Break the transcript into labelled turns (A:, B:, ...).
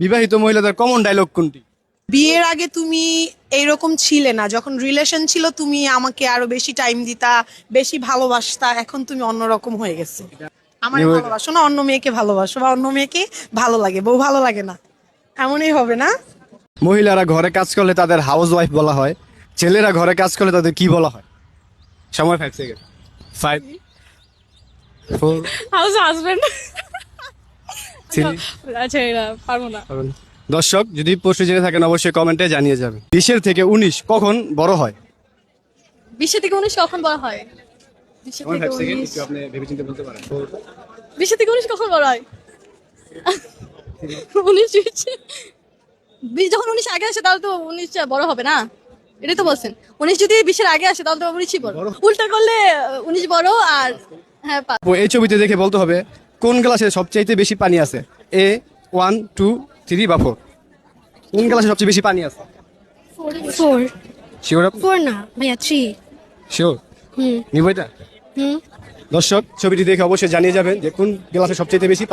A: বিবাহিত মহিলাদের common dialogue কোনটি?
B: বিয়ের আগে তুমি এইরকম ছিলে না। যখন রিলেশন ছিল তুমি আমাকে আরও বেশি টাইম দিতা বেশি ভালোবাসতা। এখন তুমি অন্যরকম হয়ে গেছে। আমার ভালোবাসো না অন্য মেয়েকে ভালোবাসো বা অন্য মেয়েকে ভালো লাগে। বউ ভালো লাগে না। এমনই হবে না?
A: মহিলারা ঘরে কাজ করলে তাদের হাউস ওয়াইফ বলা হয়। ছেলেরা ঘরে কাজ করলে তাদের কি বলা হয়? সময় five second five four
C: house husband আচ্ছা এটা পারব না।
A: দর্শক যদি প্রশ্ন জেনে থাকেন অবশ্যই কমেন্টে জানিয়ে যাবেন। বিশের থেকে উনিশ কখন বড় হয়?
C: বিশ্ব থেকে উনিশ কখন বড় হয়? থেকে উনিশ।
A: আপনি ভেবেচিন্তে বলতে পারেন।
C: বিশ্ব থেকে উনিশ কখন বড় হয়? উনিশ বিশ বিশ যখন উনিশ আগে আসে তাহলে তো উনিশ বড় হবে না? এটাই তো বলছেন। উনিশ যদি বিশের আগে আসে তাহলে তো উনিশই বড়। উল্টা করলে উনিশ বড় আর হ্যাঁ
A: এই ছবিতে দেখে বলতে হবে কোন গ্লাসে সবচাইতে বেশি পানি আছে? এ ওয়ান টু থ্রি বা ফোর কোন গ্লাসে সবচেয়ে বেশি পানি আছে?
D: ফোর
A: শিওর
D: ফোর না ভাইয়া থ্রি
A: শিওর
D: হুম।
A: নিব এটা?
D: হুম।
A: দর্শক ছবিটি দেখে অবশ্যই জানিয়ে যাবেন যে কোন গ্লাসে সবচেয়ে বেশি পানি